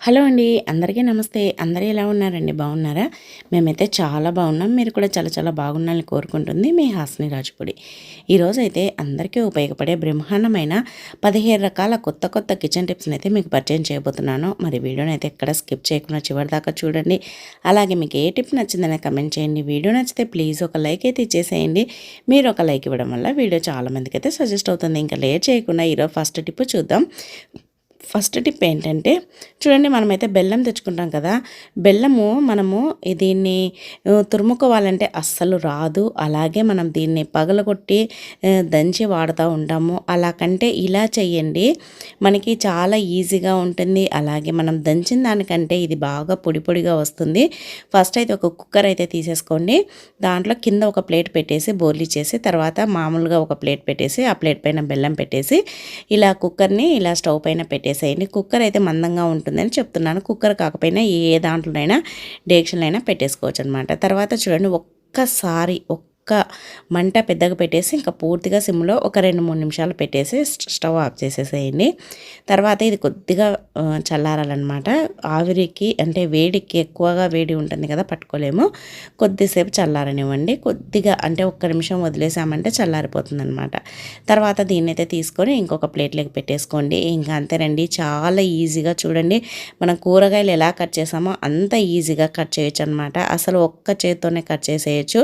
Hello అండి అందరికీ నమస్తే. అందరూ ఎలా ఉన్నారండి? బాగున్నారా? మేమైతే చాలా బాగున్నాం. మీరు కూడా చాలా చాలా బాగున్నారని కోరుకుంటుంది మీ హాస్ని రాజుపూడి. ఈరోజు అయితే అందరికీ ఉపయోగపడే బ్రహ్మాండమైన పదిహేడు రకాల కొత్త కొత్త కిచెన్ టిప్స్ని అయితే మీకు పరిచయం చేయబోతున్నాను. మరి వీడియోని అయితే ఎక్కడ స్కిప్ చేయకుండా చివరి దాకా చూడండి. అలాగే మీకు ఏ టిప్ నచ్చిందని కమెంట్ చేయండి. వీడియో నచ్చితే ప్లీజ్ ఒక లైక్ అయితే ఇచ్చేసేయండి. మీరు ఒక లైక్ ఇవ్వడం వల్ల వీడియో చాలామందికి అయితే సజెస్ట్ అవుతుంది. ఇంకా లేట్ చేయకుండా ఈరోజు ఫస్ట్ టిప్ చూద్దాం. ఫస్ట్ టిప్ ఏంటంటే చూడండి మనమైతే బెల్లం తెచ్చుకుంటాం కదా బెల్లము మనము దీన్ని తురుముకోవాలంటే అస్సలు రాదు. అలాగే మనం దీన్ని పగలగొట్టి దంచి వాడుతూ ఉంటాము. అలా కంటే ఇలా చేయండి మనకి చాలా ఈజీగా ఉంటుంది. అలాగే మనం దంచిన దానికంటే ఇది బాగా పొడి పొడిగా వస్తుంది. ఫస్ట్ అయితే ఒక కుక్కర్ అయితే తీసేసుకోండి. దాంట్లో కింద ఒక ప్లేట్ పెట్టేసి బోర్లీ చేసి తర్వాత మామూలుగా ఒక ప్లేట్ పెట్టేసి ఆ ప్లేట్ పైన బెల్లం పెట్టేసి ఇలా కుక్కర్ని ఇలా స్టవ్ పైన పెట్టేసి పెట్టేసేయండి కుక్కర్ అయితే మందంగా ఉంటుందని చెప్తున్నాను. కుక్కర్ కాకపోయినా ఏ దాంట్లోనైనా డేక్షన్లైనా పెట్టేసుకోవచ్చు అనమాట తర్వాత చూడండి ఒక్కసారి ఒక్క మంట పెద్దగా పెట్టేసి ఇంకా పూర్తిగా సిమ్లో ఒక రెండు మూడు నిమిషాలు పెట్టేసి స్టవ్ ఆఫ్ చేసేసేయండి. తర్వాత ఇది కొద్దిగా చల్లారాలన్నమాట. ఆవిరికి అంటే వేడికి ఎక్కువగా వేడి ఉంటుంది కదా పట్టుకోలేము. కొద్దిసేపు చల్లారనివ్వండి. కొద్దిగా అంటే ఒక్క నిమిషం వదిలేసామంటే చల్లారిపోతుంది అనమాట తర్వాత దీన్ని అయితే తీసుకొని ఇంకొక ప్లేట్లోకి పెట్టేసుకోండి. ఇంకా అంతేనండి చాలా ఈజీగా చూడండి. మనం కూరగాయలు ఎలా కట్ చేసామో అంత ఈజీగా కట్ చేయొచ్చు అనమాట అసలు ఒక్క చేత్తోనే కట్ చేసేయచ్చు.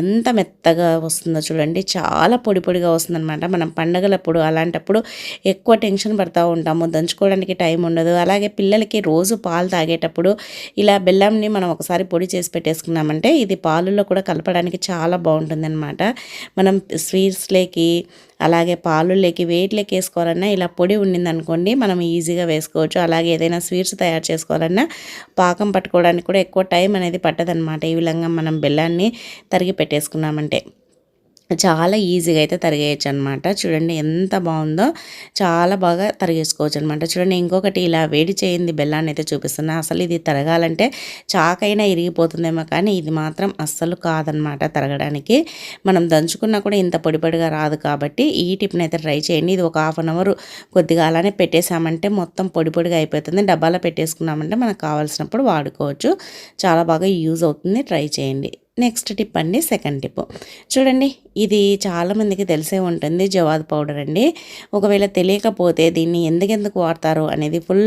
ఎంత మెత్తగా వస్తుందో చూడండి. చాలా పొడి పొడిగా వస్తుందన్నమాట. మనం పండగలప్పుడు అలాంటప్పుడు ఎక్కువ టెన్షన్ పడుతూ ఉంటాము. దంచుకోవడానికి టైం ఉండదు. అలాగే పిల్లలకి రోజు పాలు తాగేటప్పుడు ఇలా బెల్లంని మనం ఒకసారి పొడి చేసి పెట్టేసుకున్నామంటే ఇది పాలుల్లో కూడా కలపడానికి చాలా బాగుంటుందన్నమాట. మనం స్వీట్స్లోకి అలాగే పాలులోకి వేట్లోకి వేసుకోవాలన్నా ఇలా పొడి ఉండిందనుకోండి మనం ఈజీగా వేసుకోవచ్చు. అలాగే ఏదైనా స్వీట్స్ తయారు చేసుకోవాలన్నా పాకం పట్టుకోవడానికి కూడా ఎక్కువ టైం అనేది పట్టదనమాట ఈ విధంగా మనం బెల్లాన్ని తరిగి పెట్టేసుకున్నామంటే. చాలా ఈజీగా అయితే తరిగేయచ్చు అనమాట చూడండి ఎంత బాగుందో. చాలా బాగా తరిగేసుకోవచ్చు అనమాట చూడండి ఇంకొకటి ఇలా వేడి చేయింది బెల్లాన్ని అయితే చూపిస్తున్నా. అసలు ఇది తరగాలంటే చాకైనా ఇరిగిపోతుందేమో కానీ ఇది మాత్రం అస్సలు కాదనమాట తరగడానికి. మనం దంచుకున్నా కూడా ఇంత పొడిపొడిగా రాదు కాబట్టి ఈ టిప్ని అయితే ట్రై చేయండి. ఇది ఒక హాఫ్ అన్ అవర్ కొద్దిగా అలానే పెట్టేసామంటే మొత్తం పొడి పొడిగా అయిపోతుంది. డబ్బాలో పెట్టేసుకున్నామంటే మనకు కావాల్సినప్పుడు వాడుకోవచ్చు. చాలా బాగా యూజ్ అవుతుంది. ట్రై చేయండి. నెక్స్ట్ టిప్ అండి సెకండ్ టిప్. చూడండి ఇది చాలామందికి తెలిసే ఉంటుంది జవాద్ పౌడర్ అండి. ఒకవేళ తెలియకపోతే దీన్ని ఎందుకెందుకు వాడతారు అనేది ఫుల్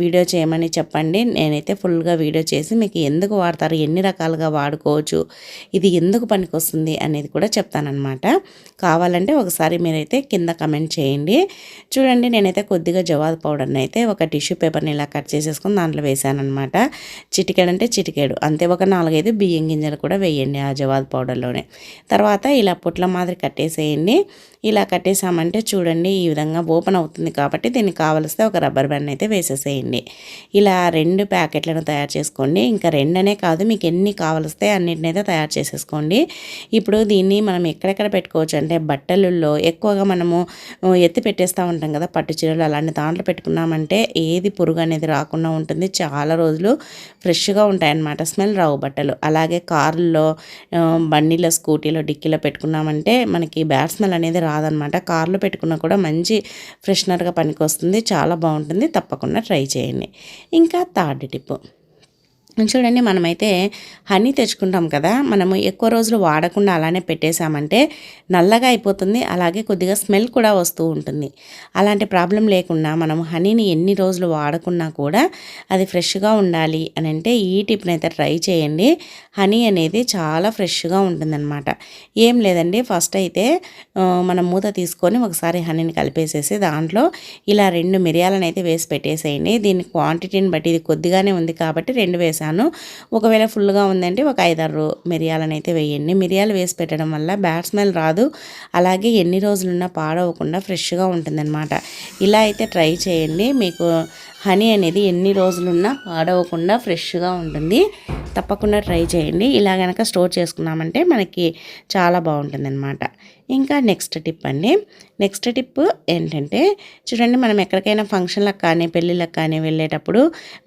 వీడియో చేయమని చెప్పండి. నేనైతే ఫుల్గా వీడియో చేసి మీకు ఎందుకు వాడతారు ఎన్ని రకాలుగా వాడుకోవచ్చు ఇది ఎందుకు పనికొస్తుంది అనేది కూడా చెప్తానమాట కావాలంటే ఒకసారి మీరైతే కింద కమెంట్ చేయండి. చూడండి నేనైతే కొద్దిగా జవాద్ పౌడర్ని అయితే ఒక టిష్యూ పేపర్ని ఇలా కట్ చేసేసుకుని దాంట్లో వేసానమాట చిటికేడు అంటే చిటికేడు అంతే ఒక నాలుగైదు బియ్యం గింజలు కూడా వేయండి ఆ జవాద్ పౌడర్లోనే. తర్వాత ఇలా పుట్ల మాదిరి కట్టేసేయండి. ఇలా కట్టేసామంటే చూడండి ఈ విధంగా ఓపెన్ అవుతుంది కాబట్టి దీనికి కావలిస్తే ఒక రబ్బర్ బ్యాండ్ అయితే వేసేసేయండి. ఇలా రెండు ప్యాకెట్లను తయారు చేసుకోండి. ఇంకా రెండనే కాదు మీకు ఎన్ని కావలిస్తే అన్నిటినైతే అయితే తయారు చేసేసుకోండి. ఇప్పుడు దీన్ని మనం ఎక్కడెక్కడ పెట్టుకోవచ్చు? అంటే బట్టలలో ఎక్కువగా మనము ఎత్తి పెట్టేస్తూ ఉంటాం కదా పట్టు చీరలు అలాంటి దాంట్లో పెట్టుకున్నామంటే ఏది పురుగు అనేది రాకుండా ఉంటుంది. చాలా రోజులు ఫ్రెష్గా ఉంటాయన్నమాట స్మెల్ రావు బట్టలు. అలాగే కార్లో బండిలో స్కూటీలో డిక్కీలో పెట్టుకున్నామంటే మనకి బ్యాడ్ స్మెల్ అనేది రాదనమాట. కార్లో పెట్టుకున్నా కూడా మంచి ఫ్రెషనర్గా పనికొస్తుంది. చాలా బాగుంటుంది. తప్పకుండా ట్రై చేయండి. ఇంకా థర్డ్ టిప్. చూడండి మనమైతే హనీ తెచ్చుకుంటాం కదా మనము ఎక్కువ రోజులు వాడకుండా అలానే పెట్టేశామంటే నల్లగా అయిపోతుంది అలాగే కొద్దిగా స్మెల్ కూడా వస్తూ ఉంటుంది. అలాంటి ప్రాబ్లం లేకుండా మనం హనీని ఎన్ని రోజులు వాడకున్నా కూడా అది ఫ్రెష్గా ఉండాలి అని అంటే ఈ టిప్ని అయితే ట్రై చేయండి. హనీ అనేది చాలా ఫ్రెష్గా ఉంటుందన్నమాట. ఏం లేదండి ఫస్ట్ అయితే మనం మూత తీసుకొని ఒకసారి హనీని కలిపేసేసి దాంట్లో ఇలా రెండు మిరియాలను అయితే వేసి పెట్టేసేయండి. దీని క్వాంటిటీని బట్టి ఇది కొద్దిగానే ఉంది కాబట్టి రెండు వేసాను ఒకవేళ ఫుల్గా ఉందంటే ఒక ఐదారు మిరియాలను అయితే వేయండి. మిరియాలు వేసి పెట్టడం వల్ల బ్యాడ్ స్మెల్ రాదు. అలాగే ఎన్ని రోజులున్నా పాడవకుండా ఫ్రెష్గా ఉంటుందన్నమాట. ఇలా అయితే ట్రై చేయండి. మీకు హనీ అనేది ఎన్ని రోజులున్నా పాడవకుండా ఫ్రెష్గా ఉంటుంది. తప్పకుండా ట్రై చేయండి. ఇలా కనుక స్టోర్ చేసుకున్నామంటే మనకి చాలా బాగుంటుందన్నమాట. ఇంకా నెక్స్ట్ టిప్ అండి. నెక్స్ట్ టిప్ ఏంటంటే చూడండి మనం ఎక్కడికైనా ఫంక్షన్లకు కానీ పెళ్ళిళ్ళకి కానీ వెళ్ళేటప్పుడు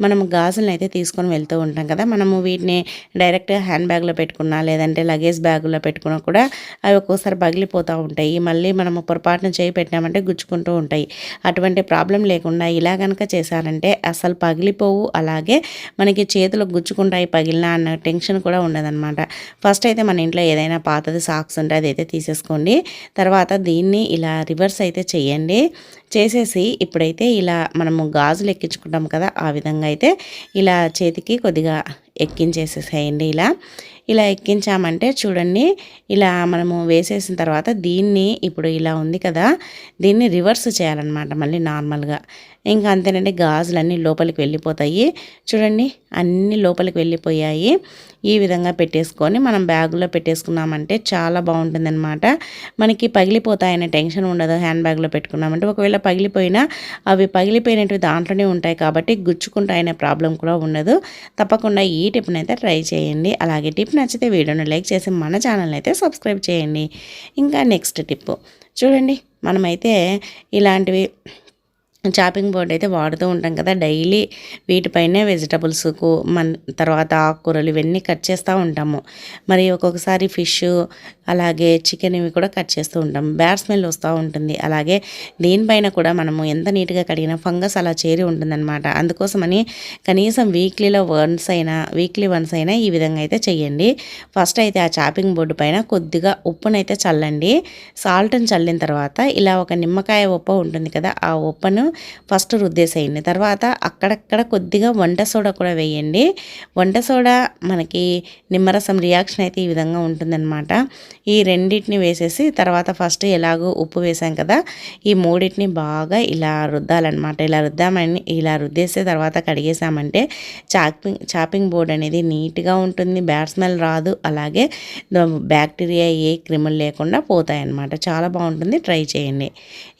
మనం గాజులను అయితే తీసుకొని వెళ్తూ ఉంటాం కదా. మనము వీటిని డైరెక్ట్ హ్యాండ్ బ్యాగ్లో పెట్టుకున్నా లేదంటే లగేజ్ బ్యాగులో పెట్టుకున్నా కూడా అవి ఒక్కోసారి పగిలిపోతూ ఉంటాయి. మళ్ళీ మనము పొరపాటున చేయి పెట్టామంటే గుచ్చుకుంటూ ఉంటాయి. అటువంటి ప్రాబ్లం లేకుండా ఇలా కనుక చేశారంటే అసలు పగిలిపోవు. అలాగే మనకి చేతులకు గుచ్చుకుంటాయి పగిలినా అన్న టెన్షన్ కూడా ఉండదన్నమాట. ఫస్ట్ అయితే మన ఇంట్లో ఏదైనా పాతది సాక్స్ ఉంటే అది అయితే తీసేసుకోండి. తర్వాత దీన్ని ఇలా రివర్స్ అయితే చేయండి. చేసేసి ఇప్పుడైతే ఇలా మనము గాజులు ఎక్కించుకుంటాం కదా ఆ విధంగా అయితే ఇలా చేతికి కొద్దిగా ఎక్కించేసేసేయండి ఇలా. ఇలా ఎక్కించామంటే చూడండి ఇలా మనము వేసేసిన తర్వాత దీన్ని ఇప్పుడు ఇలా ఉంది కదా దీన్ని రివర్స్ చేయాలన్నమాట మళ్ళీ నార్మల్గా. ఇంకా అంతేనండి గాజులన్నీ లోపలికి వెళ్ళిపోతాయి. చూడండి అన్నీ లోపలికి వెళ్ళిపోయాయి. ఈ విధంగా పెట్టేసుకొని మనం బ్యాగులో పెట్టేసుకున్నామంటే చాలా బాగుంటుందన్నమాట. మనకి పగిలిపోతాయనే టెన్షన్ ఉండదు హ్యాండ్ బ్యాగ్లో పెట్టుకున్నామంటే. ఒకవేళ పగిలిపోయినా అవి పగిలిపోయినవి దాంట్లోనే ఉంటాయి కాబట్టి గుచ్చుకుంటాయనే ప్రాబ్లం కూడా ఉండదు. తప్పకుండా ఈ టిప్ని అయితే ట్రై చేయండి. అలాగే టిప్ నచ్చితే వీడియోని లైక్ చేసి మన ఛానల్ అయితే సబ్స్క్రైబ్ చేయండి. ఇంకా నెక్స్ట్ టిప్. చూడండి మనమైతే ఇలాంటివి చాపింగ్ బోర్డ్ అయితే వాడుతూ ఉంటాం కదా. డైలీ వీటిపైనే వెజిటబుల్స్కు మన తర్వాత ఆకుకూరలు ఇవన్నీ కట్ చేస్తూ ఉంటాము. మరి ఒక్కొక్కసారి ఫిష్ అలాగే చికెన్ ఇవి కూడా కట్ చేస్తూ ఉంటాం. బ్యాడ్ స్మెల్ వస్తూ ఉంటుంది. అలాగే దీనిపైన కూడా మనము ఎంత నీట్గా కడిగినా ఫంగస్ అలా చేరి ఉంటుందన్నమాట. అందుకోసమని కనీసం వీక్లీలో వన్స్ అయినా వీక్లీ వన్స్ అయినా ఈ విధంగా అయితే చెయ్యండి. ఫస్ట్ అయితే ఆ చాపింగ్ బోర్డు పైన కొద్దిగా ఉప్పునైతే చల్లండి. సాల్ట్ని చల్లిన తర్వాత ఇలా ఒక నిమ్మకాయ ఉప్పు ఉంటుంది కదా ఆ ఉప్పును ఫస్ట్ రుద్దేసేయండి. తర్వాత అక్కడక్కడ కొద్దిగా వంట సోడా కూడా వేయండి. వంట సోడా మనకి నిమ్మరసం రియాక్షన్ అయితే ఈ విధంగా ఉంటుందన్నమాట. ఈ రెండింటిని వేసేసి తర్వాత ఫస్ట్ ఎలాగో ఉప్పు వేసాం కదా ఈ మూడింటిని బాగా ఇలా రుద్దాలన్నమాట. ఇలా రుద్దామని ఇలా రుద్దేసే తర్వాత కడిగేసామంటే చాపింగ్ చాపింగ్ బోర్డ్ అనేది నీట్గా ఉంటుంది బ్యాడ్ స్మెల్ రాదు. అలాగే బ్యాక్టీరియా ఏ క్రిములు లేకుండా పోతాయన్నమాట. చాలా బాగుంటుంది. ట్రై చేయండి.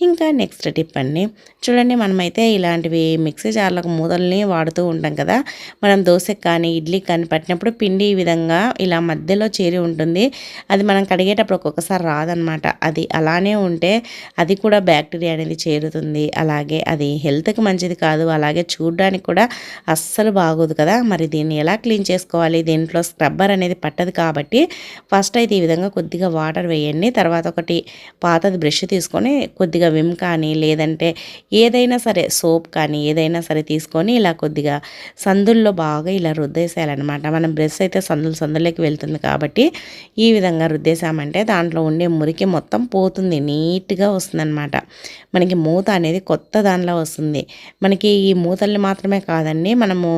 ఇంకా నెక్స్ట్ టిప్ అండి. చూడండి మనమైతే ఇలాంటివి మిక్సీ జార్లకు మూతల్ని వాడుతూ ఉంటాం కదా. మనం దోశకు కానీ ఇడ్లీకి కానీ పట్టినప్పుడు పిండి ఈ విధంగా ఇలా మధ్యలో చేరి ఉంటుంది. అది మనం కడిగేటప్పుడు ఒక్కొక్కసారి రాదనమాట. అది అలానే ఉంటే అది కూడా బ్యాక్టీరియా అనేది చేరుతుంది. అలాగే అది హెల్త్కి మంచిది కాదు. అలాగే చూడడానికి కూడా అస్సలు బాగోదు కదా. మరి దీన్ని ఎలా క్లీన్ చేసుకోవాలి? దీంట్లో స్క్రబ్బర్ అనేది పట్టదు కాబట్టి ఫస్ట్ అయితే ఈ విధంగా కొద్దిగా వాటర్ వేయండి. తర్వాత ఒకటి పాతది బ్రష్ తీసుకొని కొద్దిగా విమ్ కానీ లేదంటే ఏదైనా సరే సోప్ కానీ ఏదైనా సరే తీసుకొని ఇలా కొద్దిగా సందుల్లో బాగా ఇలా రుద్దేసేయాలన్నమాట. మనం బ్రష్ అయితే సందులు సందులోకి వెళ్తుంది కాబట్టి ఈ విధంగా రుద్దేశామంటే దాంట్లో ఉండే మురికి మొత్తం పోతుంది నీట్గా వస్తుందన్నమాట. మనకి మూత అనేది కొత్త దానిలో వస్తుంది. మనకి ఈ మూతల్ని మాత్రమే కాదండి మనము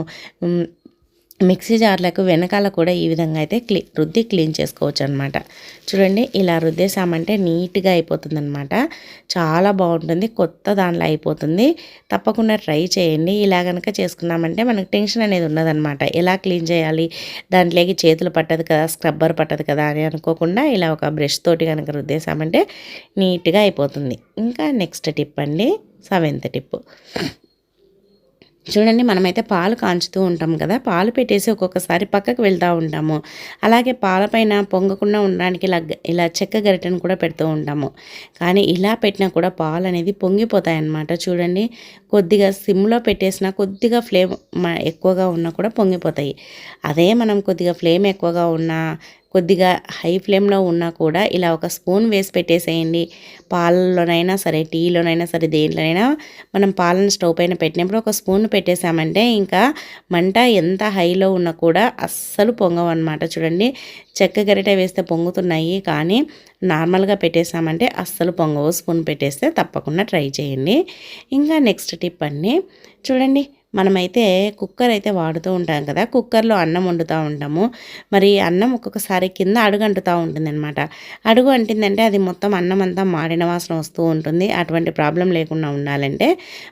మిక్సీ జార్లకు వెనకాల కూడా ఈ విధంగా అయితే క్లీ రుద్ది క్లీన్ చేసుకోవచ్చు అనమాట చూడండి ఇలా రుద్దేసామంటే నీట్గా అయిపోతుంది అనమాట చాలా బాగుంటుంది కొత్త దానిలో అయిపోతుంది. తప్పకుండా ట్రై చేయండి. ఇలా కనుక చేసుకున్నామంటే మనకు టెన్షన్ అనేది ఉన్నదనమాట. ఎలా క్లీన్ చేయాలి? దాంట్లోకి చేతులు పట్టదు కదా స్క్రబ్బర్ పట్టదు కదా అని అనుకోకుండా ఇలా ఒక బ్రష్ తోటి కనుక రుద్దేశామంటే నీట్గా అయిపోతుంది. ఇంకా నెక్స్ట్ టిప్ అండి సెవెంత్ టిప్ చూడండి మనమైతే పాలు కాంచుతూ ఉంటాం కదా పాలు పెట్టేసి ఒక్కొక్కసారి పక్కకు వెళ్తూ ఉంటాము. అలాగే పాలపైన పొంగకుండా ఉండడానికి ఇలా ఇలా చెక్క గరిటెను కూడా పెడుతూ ఉంటాము. కానీ ఇలా పెట్టినా కూడా పాలు అనేది పొంగిపోతాయి అన్నమాట చూడండి కొద్దిగా సిమ్లో పెట్టేసినా కొద్దిగా ఫ్లేమ్ ఎక్కువగా ఉన్నా కూడా పొంగిపోతాయి. అదే మనం కొద్దిగా ఫ్లేమ్ ఎక్కువగా ఉన్నా కొద్దిగా హై ఫ్లేమ్లో ఉన్నా కూడా ఇలా ఒక స్పూన్ వేసి పెట్టేసేయండి. పాలలోనైనా సరే టీలోనైనా సరే దేంట్లోనైనా మనం పాలను స్టవ్ పైన పెట్టినప్పుడు ఒక స్పూన్ పెట్టేసామంటే ఇంకా మంట ఎంత హైలో ఉన్నా కూడా అస్సలు పొంగవు అనమాట చూడండి చెక్క గరిట వేస్తే పొంగుతున్నాయి కానీ నార్మల్గా పెట్టేసామంటే అస్సలు పొంగవు. స్పూన్ పెట్టేస్తే తప్పకుండా ట్రై చేయండి. ఇంకా నెక్స్ట్ టిప్ అండి. చూడండి మనమైతే కుక్కర్ అయితే వాడుతూ ఉంటాం కదా. కుక్కర్లో అన్నం వండుతూ ఉంటాము. మరి అన్నం ఒక్కొక్కసారి కింద అడుగు అంటుతూ ఉంటుంది అనమాట అడుగు అంటిందంటే అది మొత్తం అన్నం అంతా మాడిన వాసన వస్తూ ఉంటుంది. అటువంటి ప్రాబ్లం లేకుండా ఉండాలంటే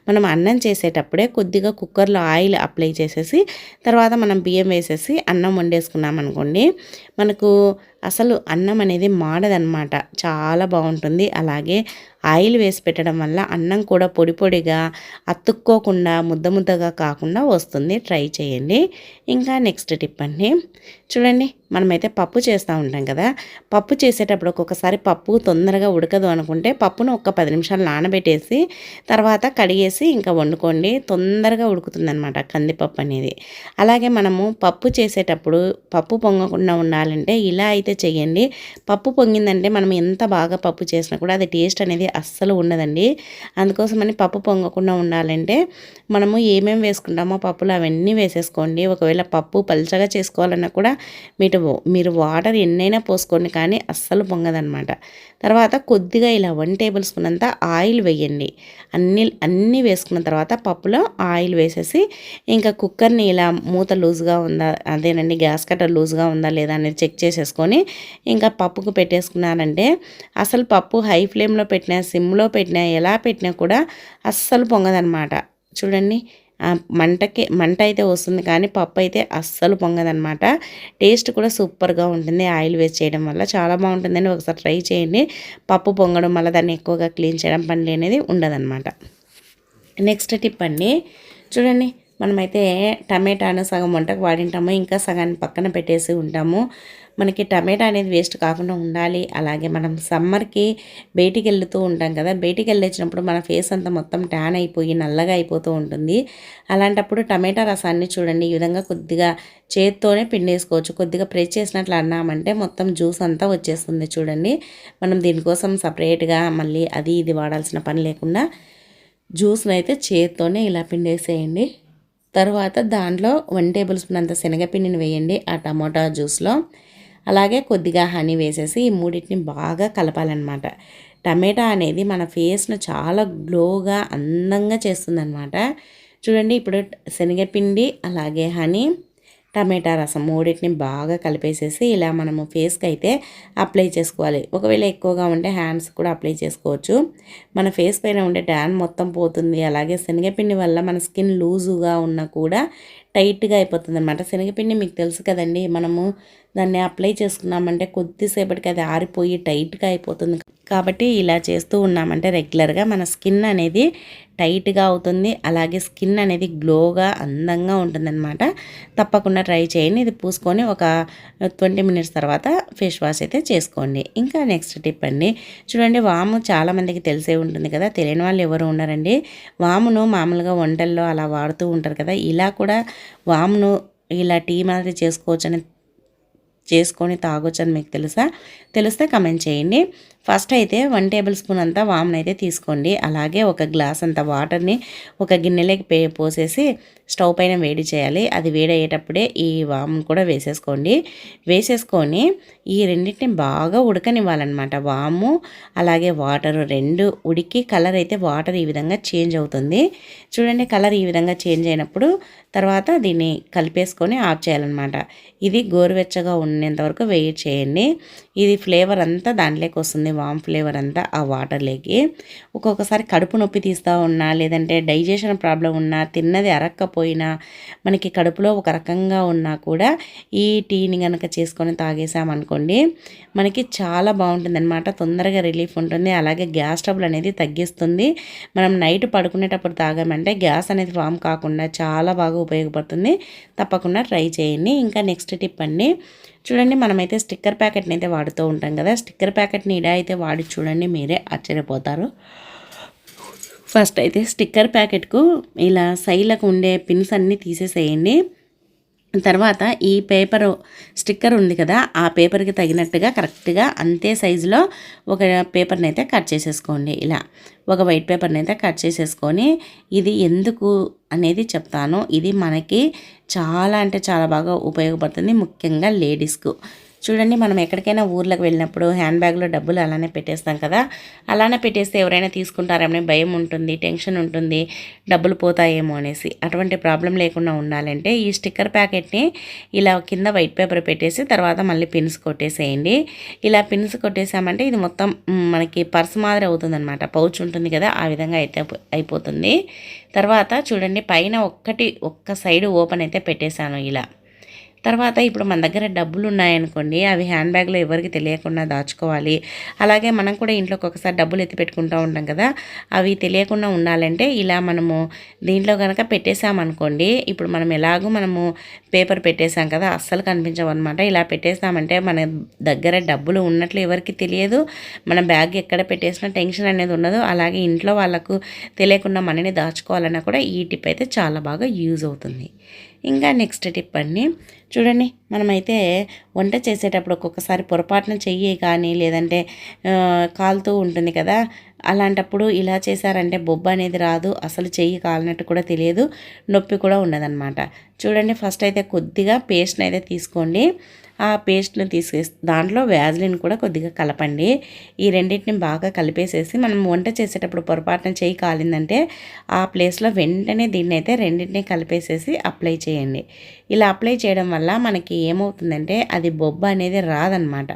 మనం అన్నం చేసేటప్పుడే కొద్దిగా కుక్కర్లో ఆయిల్ అప్లై చేసేసి తర్వాత మనం బియ్యం వేసేసి అన్నం వండేసుకున్నాం అనుకోండి మనకు అసలు అన్నం అనేది మాడదనమాట చాలా బాగుంటుంది. అలాగే ఆయిల్ వేసి పెట్టడం వల్ల అన్నం కూడా పొడి పొడిగా అతుక్కోకుండా ముద్ద ముద్దగా కాకుండా వస్తుంది. ట్రై చేయండి. ఇంకా నెక్స్ట్ టిప్ అండి. చూడండి మనమైతే పప్పు చేస్తూ ఉంటాం కదా. పప్పు చేసేటప్పుడు ఒక్కొక్కసారి పప్పు తొందరగా ఉడకదు అనుకుంటే పప్పును ఒక పది నిమిషాలు నానబెట్టేసి తర్వాత కడిగేసి ఇంకా వండుకోండి. తొందరగా ఉడుకుతుందనమాట కందిపప్పు అనేది. అలాగే మనము పప్పు చేసేటప్పుడు పప్పు పొంగకుండా ఉండాలంటే ఇలా అయితే చేయండి. పప్పు పొంగిందంటే మనం ఎంత బాగా పప్పు చేసినా కూడా అది టేస్ట్ అనేది అస్సలు ఉండదండి. అందుకోసమని పప్పు పొంగకుండా ఉండాలంటే మనము ఏమేమి వేసుకుంటామో పప్పులు అవన్నీ వేసేసుకోండి. ఒకవేళ పప్పు పలుచగా చేసుకోవాలన్నా కూడా మీరు మీరు వాటర్ ఎన్నైనా పోసుకోండి కానీ అస్సలు పొంగదనమాట. తర్వాత కొద్దిగా ఇలా వన్ టేబుల్ స్పూన్ అంతా ఆయిల్ వేయండి. అన్ని అన్నీ వేసుకున్న తర్వాత పప్పులో ఆయిల్ వేసేసి ఇంకా కుక్కర్ని ఇలా మూత లూజ్గా ఉందా అదేనండి గ్యాస్ కట్టర్ లూజ్గా ఉందా లేదా అనేది చెక్ చేసేసుకొని ఇంకా పప్పుకు పెట్టేసుకున్నారంటే అసలు పప్పు హై ఫ్లేమ్లో పెట్టినా సిమ్లో పెట్టినా ఎలా పెట్టినా కూడా అస్సలు పొంగదనమాట చూడండి. మంటకి మంట అయితే వస్తుంది కానీ పప్పు అయితే అస్సలు పొంగదనమాట టేస్ట్ కూడా సూపర్గా ఉంటుంది ఆయిల్ వేస్ట్ చేయడం వల్ల. చాలా బాగుంటుందని ఒకసారి ట్రై చేయండి. పప్పు పొంగడం వల్ల దాన్ని ఎక్కువగా క్లీన్ చేయడం పని అనేది ఉండదన్నమాట. నెక్స్ట్ టిప్ అండి. చూడండి మనమైతే టమాటాను సగం వంటకు వాడింటాము. ఇంకా సగాన్ని పక్కన పెట్టేసి ఉంటాము. మనకి టమాటా అనేది వేస్ట్ కాకుండా ఉండాలి. అలాగే మనం సమ్మర్కి బయటికి వెళ్తూ ఉంటాం కదా బయటికి వెళ్ళొచ్చినప్పుడు మన ఫేస్ అంతా మొత్తం ట్యాన్ అయిపోయి నల్లగా అయిపోతూ ఉంటుంది. అలాంటప్పుడు టమాటా రసాన్ని చూడండి ఈ విధంగా కొద్దిగా చేత్తోనే పిండేసుకోవచ్చు. కొద్దిగా ప్రెస్ చేసినట్లు అన్నామంటే మొత్తం జ్యూస్ అంతా వచ్చేస్తుంది చూడండి. మనం దీనికోసం సపరేట్గా మళ్ళీ అది ఇది వాడాల్సిన పని లేకుండా జ్యూస్ని అయితే చేత్తోనే ఇలా పిండేసేయండి. తర్వాత దాంట్లో వన్ టేబుల్ స్పూన్ అంత శనగపిండిని వేయండి ఆ టమోటా జ్యూస్లో. అలాగే కొద్దిగా హనీ వేసేసి ఈ మూడింటిని బాగా కలపాలన్నమాట. టమాటా అనేది మన ఫేస్ను చాలా గ్లోగా అందంగా చేస్తుందన్నమాట. చూడండి ఇప్పుడు శనగపిండి అలాగే హనీ టమాటా రసం మూడింటిని బాగా కలిపేసేసి ఇలా మనము ఫేస్కి అయితే అప్లై చేసుకోవాలి. ఒకవేళ ఎక్కువగా ఉంటే హ్యాండ్స్ కూడా అప్లై చేసుకోవచ్చు. మన ఫేస్ పైన ఉండే ట్యాన్ మొత్తం పోతుంది. అలాగే శనగపిండి వల్ల మన స్కిన్ లూజుగా ఉన్నా కూడా టైట్గా అయిపోతుంది అనమాట శనగపిండి మీకు తెలుసు కదండి మనము దాన్ని అప్లై చేసుకున్నామంటే కొద్దిసేపటికి అది ఆరిపోయి టైట్గా అయిపోతుంది. కాబట్టి ఇలా చేస్తూ ఉన్నామంటే రెగ్యులర్గా మన స్కిన్ అనేది టైట్గా అవుతుంది. అలాగే స్కిన్ అనేది గ్లోగా అందంగా ఉంటుందన్నమాట. తప్పకుండా ట్రై చేయండి. ఇది పూసుకొని ఒక ట్వంటీ మినిట్స్ తర్వాత ఫేస్ వాష్ అయితే చేసుకోండి. ఇంకా నెక్స్ట్ టిప్ అండి. చూడండి వాము చాలామందికి తెలిసే ఉంటుంది కదా. తెలియని వాళ్ళు ఎవరు ఉండరండి. వామును మామూలుగా వంటల్లో అలా వాడుతూ ఉంటారు కదా. ఇలా కూడా వామును ఇలా టీ మాదిరి చేసుకోవచ్చని చేసుకొని తాగొచ్చు అని మీకు తెలుసా? తెలిస్తే కమెంట్ చేయండి. ఫస్ట్ అయితే వన్ టేబుల్ స్పూన్ అంతా వామ్ని అయితే తీసుకోండి. అలాగే ఒక గ్లాస్ అంత వాటర్ని ఒక గిన్నెలోకి పే పోసేసి స్టవ్ పైన వేడి చేయాలి. అది వేడయ్యేటప్పుడే ఈ వామ్ కూడా వేసేసుకోండి. వేసేసుకొని ఈ రెండింటిని బాగా ఉడకనివ్వాలన్నమాట. వాము అలాగే వాటర్ రెండు ఉడికి కలర్ అయితే వాటర్ ఈ విధంగా చేంజ్ అవుతుంది. చూడండి కలర్ ఈ విధంగా చేంజ్ అయినప్పుడు తర్వాత దీన్ని కలిపేసుకొని ఆఫ్ చేయాలన్నమాట. ఇది గోరువెచ్చగా ఉండేంత వరకు వెయిట్ చేయండి. ఇది ఫ్లేవర్ అంతా దాంట్లోకి వస్తుంది వామ్ ఫ్లేవర్ అంతా ఆ వాటర్లోకి. ఒక్కొక్కసారి కడుపు నొప్పి తీస్తూ ఉన్నా లేదంటే డైజెషన్ ప్రాబ్లం ఉన్నా తిన్నది అరక్కపోయినా మనకి కడుపులో ఒక రకంగా ఉన్నా కూడా ఈ టీని కనుక చేసుకొని తాగేసామనుకోండి మనకి చాలా బాగుంటుంది అనమాట తొందరగా రిలీఫ్ ఉంటుంది. అలాగే గ్యాస్ ట్రబుల్ అనేది తగ్గిస్తుంది. మనం నైట్ పడుకునేటప్పుడు తాగామంటే గ్యాస్ అనేది ఫామ్ కాకుండా చాలా బాగా ఉపయోగపడుతుంది. తప్పకుండా ట్రై చేయండి. ఇంకా నెక్స్ట్ టిప్ అండి. చూడండి మనమైతే స్టిక్కర్ ప్యాకెట్ని అయితే వాడుతూ ఉంటాం కదా. స్టిక్కర్ ప్యాకెట్ని ఇలా అయితే వాడి చూడండి మీరే ఆశ్చర్యపోతారు. ఫస్ట్ అయితే స్టిక్కర్ ప్యాకెట్కు ఇలా సైలకు ఉండే పిన్స్ అన్నీ తీసేసేయండి. తర్వాత ఈ పేపర్ స్టిక్కర్ ఉంది కదా ఆ పేపర్కి తగినట్టుగా కరెక్ట్గా అంతే సైజులో ఒక పేపర్ని అయితే కట్ చేసేసుకోండి. ఇలా ఒక వైట్ పేపర్ని అయితే కట్ చేసేసుకొని ఇది ఎందుకు అనేది చెప్తాను. ఇది మనకి చాలా అంటే చాలా బాగా ఉపయోగపడుతుంది ముఖ్యంగా లేడీస్కు. చూడండి మనం ఎక్కడికైనా ఊర్లకు వెళ్ళినప్పుడు హ్యాండ్ బ్యాగ్లో డబ్బులు అలానే పెట్టేస్తాం కదా. అలానే పెట్టేస్తే ఎవరైనా తీసుకుంటారేమో భయం ఉంటుంది టెన్షన్ ఉంటుంది డబ్బులు పోతాయేమో అనేసి. అటువంటి ప్రాబ్లం లేకుండా ఉండాలంటే ఈ స్టిక్కర్ ప్యాకెట్ని ఇలా కింద వైట్ పేపర్ పెట్టేసి తర్వాత మళ్ళీ పిన్స్ కొట్టేసేయండి. ఇలా పిన్స్ కొట్టేసామంటే ఇది మొత్తం మనకి పర్స్ మాదిరి అవుతుంది అనమాట పౌచ్ ఉంటుంది కదా ఆ విధంగా అయితే అయిపోతుంది. తర్వాత చూడండి పైన ఒక్కటి ఒక్క సైడ్ ఓపెన్ అయితే పెట్టేశాను ఇలా. తర్వాత ఇప్పుడు మన దగ్గర డబ్బులు ఉన్నాయనుకోండి అవి హ్యాండ్ బ్యాగ్లో ఎవరికి తెలియకుండా దాచుకోవాలి. అలాగే మనం కూడా ఇంట్లోకి ఒకసారి డబ్బులు ఎత్తి పెట్టుకుంటూ ఉంటాం కదా అవి తెలియకుండా ఉండాలంటే ఇలా మనము దీంట్లో కనుక పెట్టేసామనుకోండి ఇప్పుడు మనం ఎలాగో మనము పేపర్ పెట్టేసాం కదా అస్సలు కనిపించవు అనమాట ఇలా పెట్టేసామంటే మన దగ్గర డబ్బులు ఉన్నట్లు ఎవరికి తెలియదు మన బ్యాగ్ ఎక్కడ పెట్టేసినా టెన్షన్ అనేది ఉండదు. అలాగే ఇంట్లో వాళ్ళకు తెలియకుండా మనని దాచుకోవాలన్నా కూడా ఈ టిప్ అయితే చాలా బాగా యూజ్ అవుతుంది. ఇంకా నెక్స్ట్ టిప్ అండి. చూడండి మనమైతే వంట చేసేటప్పుడు ఒక్కొక్కసారి పొరపాటున చెయ్యి కానీ లేదంటే కాలుతూ ఉంటుంది కదా. అలాంటప్పుడు ఇలా చేశారంటే బొబ్బ అనేది రాదు. అసలు చెయ్యి కాలినట్టు కూడా తెలియదు. నొప్పి కూడా ఉండదన్నమాట. చూడండి ఫస్ట్ అయితే కొద్దిగా పేస్ట్ని అయితే తీసుకోండి. ఆ పేస్ట్ని తీసేసి దాంట్లో వ్యాజ్లిన్ కూడా కొద్దిగా కలపండి. ఈ రెండింటిని బాగా కలిపేసేసి మనం వంట చేసేటప్పుడు పొరపాటున చేయి కాలిందంటే ఆ ప్లేస్లో వెంటనే దీన్ని అయితే రెండింటిని కలిపేసేసి అప్లై చేయండి. ఇలా అప్లై చేయడం వల్ల మనకి ఏమవుతుందంటే అది బొబ్బ అనేది రాదనమాట.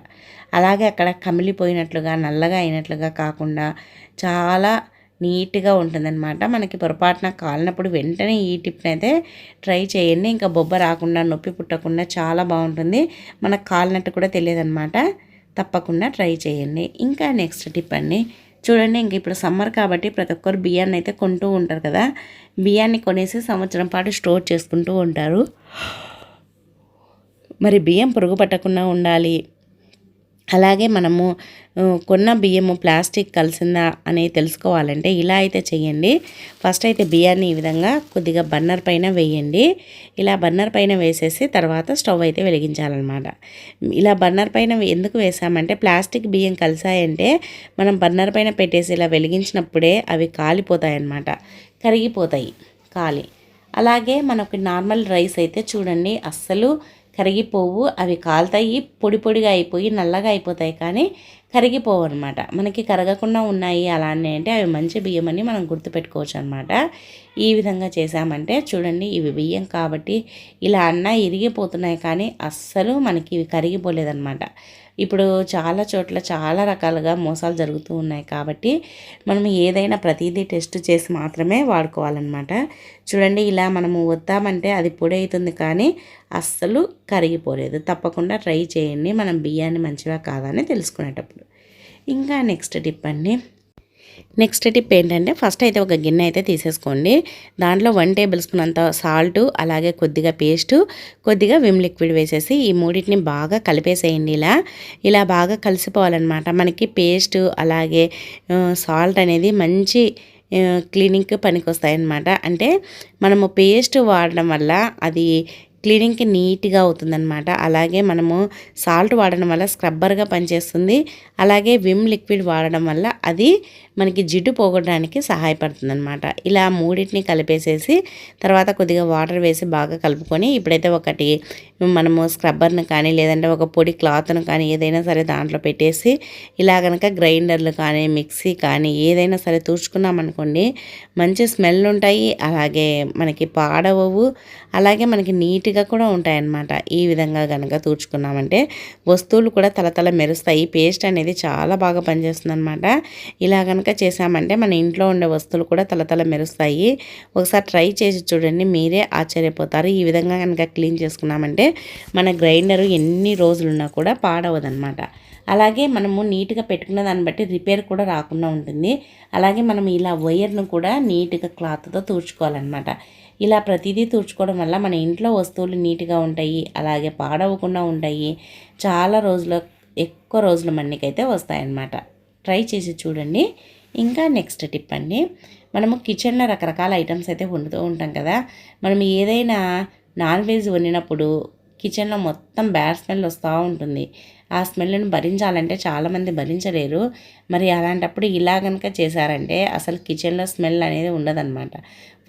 అలాగే అక్కడ కమిలిపోయినట్లుగా నల్లగా అయినట్లుగా కాకుండా చాలా నీట్గా ఉంటుందన్నమాట. మనకి పొరపాటున కాలినప్పుడు వెంటనే ఈ టిప్ని అయితే ట్రై చేయండి. ఇంకా బొబ్బ రాకుండా నొప్పి పుట్టకుండా చాలా బాగుంటుంది. మనకు కాలినట్టు కూడా తెలియదన్నమాట. తప్పకుండా ట్రై చేయండి. ఇంకా నెక్స్ట్ టిప్ అండి. చూడండి ఇంక ఇప్పుడు సమ్మర్ కాబట్టి ప్రతి ఒక్కరు బియ్యాన్ని అయితే కొంటూ ఉంటారు కదా. బియ్యాన్ని కొనేసి సంవత్సరం పాటు స్టోర్ చేసుకుంటూ ఉంటారు. మరి బియ్యం పురుగు పట్టకుండా ఉండాలి. అలాగే మనము కొన్న బియ్యము ప్లాస్టిక్ కలిసిందా అని తెలుసుకోవాలంటే ఇలా అయితే చేయండి ఫస్ట్ అయితే బియ్యాన్ని ఈ విధంగా కొద్దిగా బర్నర్ పైన వేయండి. ఇలా బన్నర్ పైన వేసేసి తర్వాత స్టవ్ అయితే వెలిగించాలన్నమాట. ఇలా బర్నర్ పైన ఎందుకు వేసామంటే ప్లాస్టిక్ బియ్యం కలిసాయంటే మనం బర్నర్ పైన పెట్టేసి ఇలా వెలిగించినప్పుడే అవి కాలిపోతాయి అన్నమాట కరిగిపోతాయి కాలి. అలాగే మనకి నార్మల్ రైస్ అయితే చూడండి అస్సలు కరిగిపోవు. అవి కాలుతాయి పొడి పొడిగా అయిపోయి నల్లగా అయిపోతాయి కానీ కరిగిపోవు అనమాట మనకి కరగకుండా ఉన్నాయి అలానే అంటే అవి మంచి బియ్యం అని మనం గుర్తుపెట్టుకోవచ్చు అనమాట ఈ విధంగా చేసామంటే చూడండి ఇవి బియ్యం కాబట్టి ఇలా అన్నా ఇరిగిపోతున్నాయి కానీ అస్సలు మనకి ఇవి కరిగిపోలేదన్నమాట. ఇప్పుడు చాలా చోట్ల చాలా రకాలుగా మోసాలు జరుగుతూ ఉన్నాయి కాబట్టి మనం ఏదైనా ప్రతిదీ టెస్ట్ చేసి మాత్రమే వాడుకోవాలన్నమాట. చూడండి ఇలా మనము వద్దామంటే అది పొడి అవుతుంది కానీ అస్సలు కరిగిపోలేదు. తప్పకుండా ట్రై చేయండి. మనం బియ్యాన్ని మంచిగా కాదని తెలుసుకునేటప్పుడు. ఇంకా నెక్స్ట్ టిప్ అండి. నెక్స్ట్ టిప్ ఏంటంటే ఫస్ట్ అయితే ఒక గిన్నె అయితే తీసేసుకోండి. దాంట్లో వన్ టేబుల్ స్పూన్ అంత సాల్ట్ అలాగే కొద్దిగా పేస్టు కొద్దిగా విమ్ లిక్విడ్ వేసేసి ఈ మూడింటిని బాగా కలిపేసేయండి ఇలా. ఇలా బాగా కలిసిపోవాలన్నమాట. మనకి పేస్ట్ అలాగే సాల్ట్ అనేది మంచి క్లీనింగ్కి పనికి అన్నమాట అంటే మనము పేస్ట్ వాడడం వల్ల అది క్లీనింగ్కి నీట్గా అవుతుందన్నమాట. అలాగే మనము సాల్ట్ వాడడం వల్ల స్క్రబ్బర్గా పనిచేస్తుంది. అలాగే విమ్ లిక్విడ్ వాడడం వల్ల అది మనకి జిడ్డు పోగొట్టడానికి సహాయపడుతుందన్నమాట. ఇలా మూడింటిని కలిపేసేసి తర్వాత కొద్దిగా వాటర్ వేసి బాగా కలుపుకొని ఇప్పుడైతే ఒకటి మనము స్క్రబ్బర్ను కానీ లేదంటే ఒక పొడి క్లాత్ను కానీ ఏదైనా సరే దాంట్లో పెట్టేసి ఇలా కనుక గ్రైండర్లు కానీ మిక్సీ కానీ ఏదైనా సరే తూర్చుకున్నామనుకోండి మంచి స్మెల్ ఉంటాయి. అలాగే మనకి పాడవవు. అలాగే మనకి నీట్ టేస్టీగా కూడా ఉంటాయన్నమాట. ఈ విధంగా కనుక తూర్చుకున్నామంటే వస్తువులు కూడా తలతల మెరుస్తాయి. పేస్ట్ అనేది చాలా బాగా పనిచేస్తుంది అనమాట ఇలా కనుక చేసామంటే మన ఇంట్లో ఉండే వస్తువులు కూడా తలతల మెరుస్తాయి. ఒకసారి ట్రై చేసి చూడండి. మీరే ఆశ్చర్యపోతారు. ఈ విధంగా కనుక క్లీన్ చేసుకున్నామంటే మన గ్రైండరు ఎన్ని రోజులున్నా కూడా పాడవదనమాట అలాగే మనము నీట్గా పెట్టుకున్న దాన్ని బట్టి రిపేర్ కూడా రాకుండా ఉంటుంది. అలాగే మనం ఇలా వైర్ను కూడా నీట్గా క్లాత్తో తూర్చుకోవాలన్నమాట. ఇలా ప్రతిదీ తుడుచుకోవడం వల్ల మన ఇంట్లో వస్తువులు నీట్గా ఉంటాయి అలాగే పాడవకుండా ఉంటాయి. చాలా రోజుల ఎక్కువ రోజులు మన్నికైతే వస్తాయన్నమాట. ట్రై చేసి చూడండి. ఇంకా నెక్స్ట్ టిప్ అండి. మనము కిచెన్లో రకరకాల ఐటమ్స్ అయితే వండుతూ ఉంటాం కదా. మనం ఏదైనా నాన్ వెజ్ వండినప్పుడు కిచెన్లో మొత్తం బ్యాడ్ స్మెల్ వస్తూ ఉంటుంది. ఆ స్మెల్ను భరించాలంటే చాలామంది భరించలేరు. మరి అలాంటప్పుడు ఇలా కనుక చేశారంటే అసలు కిచెన్లో స్మెల్ అనేది ఉండదన్నమాట.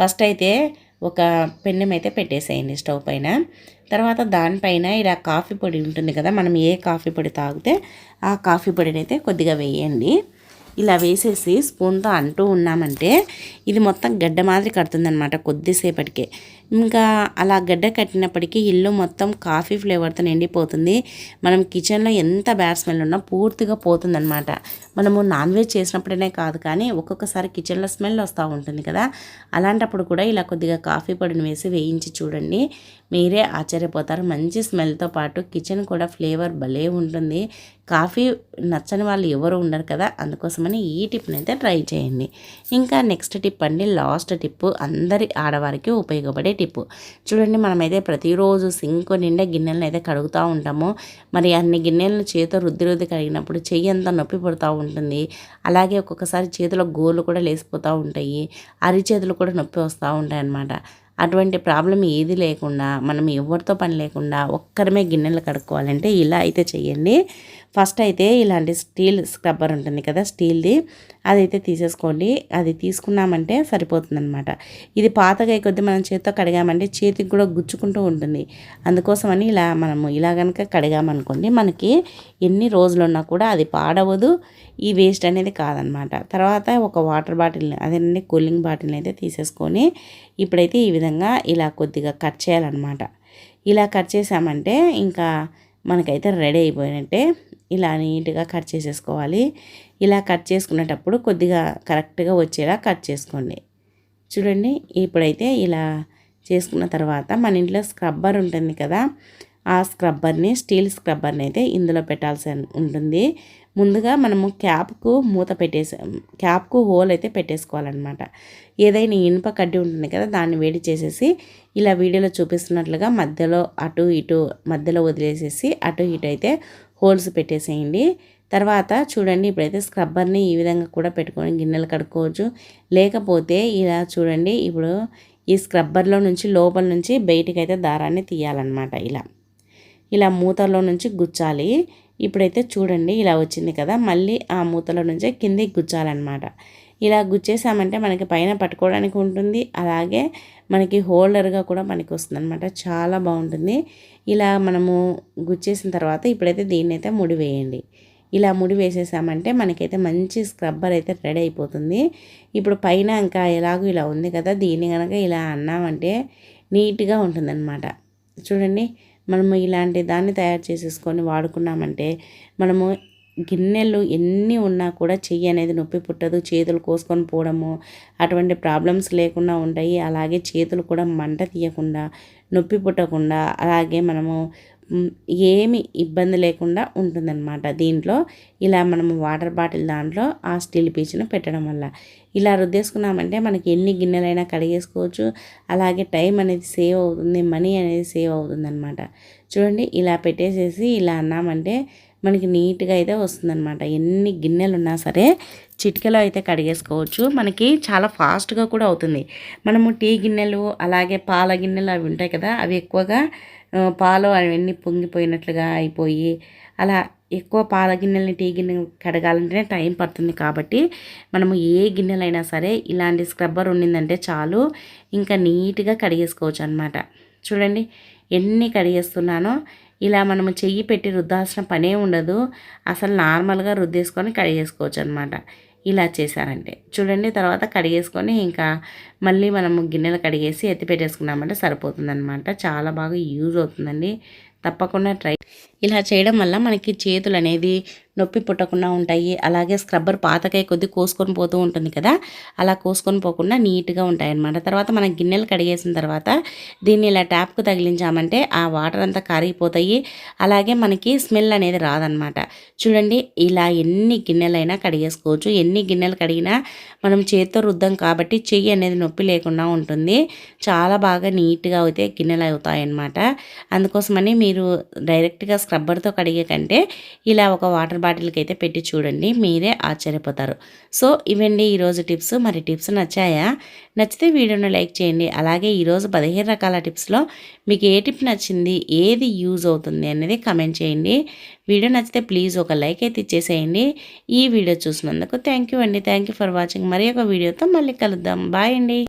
ఫస్ట్ అయితే ఒక పెన్నెం అయితే పెట్టేసేయండి స్టవ్ పైన. తర్వాత దానిపైన ఇలా కాఫీ పొడి ఉంటుంది కదా మనం ఏ కాఫీ పొడి తాగితే ఆ కాఫీ పొడిని అయితే కొద్దిగా వేయండి. ఇలా వేసేసి స్పూన్తో అంటూ ఉన్నామంటే ఇది మొత్తం గడ్డ మాదిరి కడుతుందనమాట కొద్దిసేపటికే. ఇంకా అలా గడ్డ కట్టినప్పటికీ ఇల్లు మొత్తం కాఫీ ఫ్లేవర్తో నిండిపోతుంది. మనం కిచెన్లో ఎంత బ్యాడ్ స్మెల్ ఉన్నా పూర్తిగా పోతుందన్నమాట. మనము నాన్ వెజ్ చేసినప్పుడనే కాదు కానీ ఒక్కొక్కసారి కిచెన్లో స్మెల్ వస్తూ ఉంటుంది కదా. అలాంటప్పుడు కూడా ఇలా కొద్దిగా కాఫీ పొడిని వేసి వేయించి చూడండి. మీరే ఆశ్చర్యపోతారు. మంచి స్మెల్తో పాటు కిచెన్ కూడా ఫ్లేవర్ భలే ఉంటుంది. కాఫీ నచ్చని వాళ్ళు ఎవరు ఉండరు కదా. అందుకోసమని ఈ టిప్ని అయితే ట్రై చేయండి. ఇంకా నెక్స్ట్ టిప్ అండి. Last tip. అందరి ఆడవారికి ఉపయోగపడే టిప్. చూడండి మనమైతే ప్రతిరోజు సింక్ నిండా గిన్నెలను అయితే కడుగుతూ ఉంటాము. మరి అన్ని గిన్నెలను చేతితో రుద్ది రుద్ది కడిగినప్పుడు చెయ్యి అంతా నొప్పి పడుతూ ఉంటుంది. అలాగే ఒక్కొక్కసారి చేతిలో గోలు కూడా లేసిపోతూ ఉంటాయి. అరిచేతులు కూడా నొప్పి వస్తూ ఉంటాయి అన్నమాట. అటువంటి ప్రాబ్లం ఏది లేకుండా మనం ఎవరితో పని లేకుండా ఒక్కరమే గిన్నెలు కడుక్కోవాలంటే ఇలా అయితే చెయ్యండి. ఫస్ట్ అయితే ఇలాంటి స్టీల్ స్క్రబ్బర్ ఉంటుంది కదా స్టీల్ది. అదైతే తీసేసుకోండి. అది తీసుకున్నామంటే సరిపోతుందనమాట ఇది పాతగా కొద్ది మనం చేతితో కడిగామంటే చేతికి కూడా గుచ్చుకుంటూ ఉంటుంది. అందుకోసమని ఇలా మనము ఇలా కనుక కడిగామనుకోండి మనకి ఎన్ని రోజులు ఉన్నా కూడా అది పాడవదు. ఈ వేస్ట్ అనేది కాదనమాట తర్వాత ఒక వాటర్ బాటిల్ అదేనండి కూలింగ్ బాటిల్ని అయితే తీసేసుకొని ఇప్పుడైతే ఈ విధంగా ఇలా కొద్దిగా కట్ చేయాలన్నమాట. ఇలా కట్ చేసామంటే ఇంకా మనకైతే రెడీ అయిపోయినట్టే ఇలా నీట్గా కట్ చేసేసుకోవాలి. ఇలా కట్ చేసుకునేటప్పుడు కొద్దిగా కరెక్ట్గా వచ్చేలా కట్ చేసుకోండి. చూడండి ఇప్పుడైతే ఇలా చేసుకున్న తర్వాత మన ఇంట్లో స్క్రబ్బర్ ఉంటుంది కదా ఆ స్క్రబ్బర్ని స్టీల్ స్క్రబ్బర్ని అయితే ఇందులో పెట్టాల్సి ఉంటుంది. ముందుగా మనము క్యాప్కు మూత పెట్టేసి క్యాప్కు హోల్ అయితే పెట్టేసుకోవాలన్నమాట. ఏదైనా ఇనుప కడ్డి ఉంటుంది కదా దాన్ని వేడి చేసేసి ఇలా వీడియోలో చూపిస్తున్నట్లుగా మధ్యలో అటు ఇటు మధ్యలో వదిలేసేసి అటు ఇటు అయితే హోల్స్ పెట్టేసేయండి. తర్వాత చూడండి ఇప్పుడైతే స్క్రబ్బర్ని ఈ విధంగా కూడా పెట్టుకొని గిన్నెలు కడుక్కోవచ్చు. లేకపోతే ఇలా చూడండి ఇప్పుడు ఈ స్క్రబ్బర్లో నుంచి లోపల నుంచి బయటికైతే అయితే దారాన్ని తీయాలన్నమాట ఇలా. ఇలా మూతలో నుంచి గుచ్చాలి. ఇప్పుడైతే చూడండి ఇలా వచ్చింది కదా మళ్ళీ ఆ మూతలో నుంచే కిందికి గుచ్చాలన్నమాట. ఇలా గుచ్చేసామంటే మనకి పైన పట్టుకోవడానికి ఉంటుంది. అలాగే మనకి హోల్డర్గా కూడా మనకి వస్తుంది అనమాట చాలా బాగుంటుంది. ఇలా మనము గుచ్చేసిన తర్వాత ఇప్పుడైతే దీన్ని అయితే ముడి వేయండి. ఇలా ముడి వేసేసామంటే మనకైతే మంచి స్క్రబ్బర్ అయితే రెడీ అయిపోతుంది. ఇప్పుడు పైన ఇంకా ఎలాగో ఇలా ఉంది కదా దీన్ని కనుక ఇలా అన్నామంటే నీట్గా ఉంటుందన్నమాట. చూడండి మనము ఇలాంటి దాన్ని తయారు చేసేసుకొని వాడుకున్నామంటే మనము గిన్నెలు ఎన్ని ఉన్నా కూడా చెయ్యి అనేది నొప్పి పుట్టదు. చేతులు కోసుకొని పోవడము అటువంటి ప్రాబ్లమ్స్ లేకుండా ఉంటాయి. అలాగే చేతులు కూడా మంట తీయకుండా నొప్పి పుట్టకుండా అలాగే మనము ఏమి ఇబ్బంది లేకుండా ఉంటుందన్నమాట. దీంట్లో ఇలా మనము వాటర్ బాటిల్ దాంట్లో ఆ స్టీల్ పీచును పెట్టడం వల్ల. ఇలా రుద్దేసుకున్నామంటే మనకి ఎన్ని గిన్నెలైనా కడిగేసుకోవచ్చు. అలాగే టైం అనేది సేవ్ అవుతుంది మనీ అనేది సేవ్ అవుతుంది చూడండి ఇలా పెట్టేసేసి ఇలా అన్నామంటే మనకి నీట్గా అయితే వస్తుందన్నమాట. ఎన్ని గిన్నెలు ఉన్నా సరే చిటికలో అయితే కడిగేసుకోవచ్చు. మనకి చాలా ఫాస్ట్గా కూడా అవుతుంది. మనము టీ గిన్నెలు అలాగే పాల గిన్నెలు అవి ఉంటాయి కదా అవి ఎక్కువగా పాలు అవన్నీ పొంగిపోయినట్లుగా అయిపోయి అలా ఎక్కువ పాల గిన్నెలని టీ గిన్నె కడగాలంటేనే టైం పడుతుంది కాబట్టి మనము ఏ గిన్నెలైనా సరే ఇలాంటి స్క్రబ్బర్ ఉండిందంటే చాలు. ఇంకా నీట్గా కడిగేసుకోవచ్చు అనమాట చూడండి ఎన్ని కడిగేస్తున్నానో ఇలా మనము చెయ్యి పెట్టి రుద్దాల్సిన పనే ఉండదు. అసలు నార్మల్గా రుద్దేసుకొని కడిగేసుకోవచ్చు అనమాట ఇలా చేశారంటే. చూడండి తర్వాత కడిగేసుకొని ఇంకా మళ్ళీ మనము గిన్నెలు కడిగేసి ఎత్తి పెట్టేసుకున్నామంటే సరిపోతుందన్నమాట చాలా బాగా యూజ్ అవుతుందండి. తప్పకుండా ట్రై ఇలా చేయడం వల్ల మనకి చేతులు అనేది నొప్పి పుట్టకుండా ఉంటాయి. అలాగే స్క్రబ్బర్ పాతకాయ కొద్ది కోసుకొని పోతూ ఉంటుంది కదా అలా కోసుకొని పోకుండా నీట్గా ఉంటాయి అన్నమాట తర్వాత మనం గిన్నెలు కడిగేసిన తర్వాత దీన్ని ఇలా ట్యాప్కు తగిలించామంటే ఆ వాటర్ అంతా కరిగిపోతాయి. అలాగే మనకి స్మెల్ అనేది రాదనమాట చూడండి ఇలా ఎన్ని గిన్నెలైనా కడిగేసుకోవచ్చు. ఎన్ని గిన్నెలు కడిగినా మనం చేత్తో రుద్దాం కాబట్టి చెయ్యి అనేది నొప్పి లేకుండా ఉంటుంది. చాలా బాగా నీట్గా అయితే గిన్నెలు అవుతాయి అన్నమాట అందుకోసమని మీరు డైరెక్ట్గా స్క్రబ్బర్తో కడిగే కంటే ఇలా ఒక వాటర్ బాటిల్కి అయితే పెట్టి చూడండి మీరే ఆశ్చర్యపోతారు. సో ఇవండి ఈరోజు టిప్స్. మరి టిప్స్ నచ్చాయా? నచ్చితే వీడియోను లైక్ చేయండి. అలాగే ఈరోజు పదిహేను రకాల టిప్స్లో మీకు ఏ టిప్ నచ్చింది ఏది యూజ్ అవుతుంది అనేది కమెంట్ చేయండి. వీడియో నచ్చితే ప్లీజ్ ఒక లైక్ అయితే ఇచ్చేసేయండి. ఈ వీడియో చూసినందుకు థ్యాంక్ యూ అండి. Thank you for watching. మరి ఒక వీడియోతో మళ్ళీ కలుద్దాం. బాయ్ అండి.